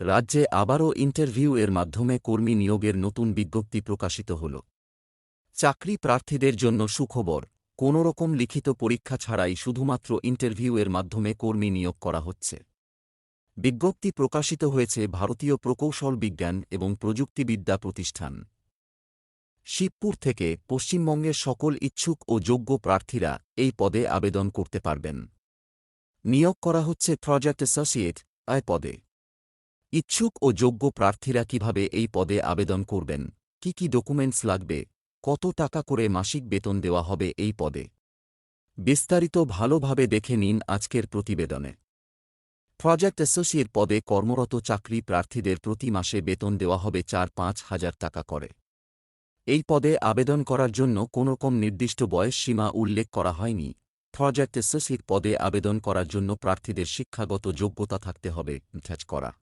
রাজ্যে আবারও ইন্টারভিউ এর মাধ্যমে কর্মী নিয়োগের নতুন বিজ্ঞপ্তি প্রকাশিত হল। চাকরি প্রার্থীদের জন্য সুখবর, কোনোরকম লিখিত পরীক্ষা ছাড়াই শুধুমাত্র ইন্টারভিউ এর মাধ্যমে কর্মী নিয়োগ করা হচ্ছে। বিজ্ঞপ্তি প্রকাশিত হয়েছে ভারতীয় প্রকৌশল বিজ্ঞান এবং প্রযুক্তিবিদ্যা প্রতিষ্ঠান। শিবপুর থেকে পশ্চিমবঙ্গের সকল ইচ্ছুক ও যোগ্য প্রার্থীরা এই পদে আবেদন করতে পারবেন। নিয়োগ করা হচ্ছে প্রজেক্ট অ্যাসোসিয়েট আয় পদে। ইচ্ছুক ও যোগ্য প্রার্থীরা কীভাবে এই পদে আবেদন করবেন? কি কি ডকুমেন্টস লাগবে? কত টাকা করে মাসিক বেতন দেওয়া হবে এই পদে? বিস্তারিত ভালোভাবে দেখে নিন আজকের প্রতিবেদনে। প্রজেক্ট অ্যাসোসিয়েট পদে কর্মরত চাকরি প্রার্থীদের প্রতি মাসে বেতন দেওয়া হবে চার পাঁচ হাজার টাকা করে। এই পদে আবেদন করার জন্য কোনোরকম নির্দিষ্ট বয়স সীমা উল্লেখ করা হয়নি। প্রজেক্ট অ্যাসোসিয়েট পদে আবেদন করার জন্য প্রার্থীদের শিক্ষাগত যোগ্যতা থাকতে হবে ঠ্যাচ করা।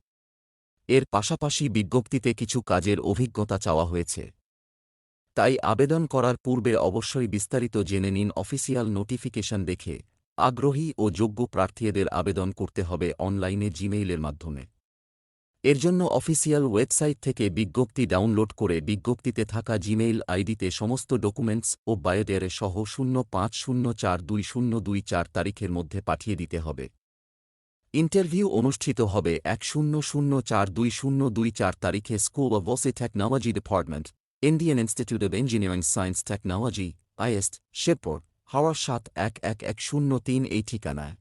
এর পাশাপাশি বিজ্ঞপ্তিতে কিছু কাজের অভিজ্ঞতা চাওয়া হয়েছে। তাই আবেদন করার পূর্বে অবশ্যই বিস্তারিত জেনে নিন অফিসিয়াল নোটিফিকেশন দেখে। আগ্রহী ও যোগ্য প্রার্থীদের আবেদন করতে হবে অনলাইনে জিমেইলের মাধ্যমে। এর জন্য অফিসিয়াল ওয়েবসাইট থেকে বিজ্ঞপ্তি ডাউনলোড করে বিজ্ঞপ্তিতে থাকা জিমেইল আইডিতে সমস্ত ডকুমেন্টস ও বায়োডেয়ারে সহ শূন্য পাঁচ শূন্য চার দুই শূন্য দুই চার তারিখের মধ্যে পাঠিয়ে দিতে হবে। ইন্টারভিউ অনুষ্ঠিত হবে এক শূন্য শূন্য চার দুই শূন্য দুই চার তারিখে school of ওসে technology department Indian Institute of Engineering Science technology IS Sherpur Howrah সাত এক এক এক শূন্য তিন এই ঠিকানায়।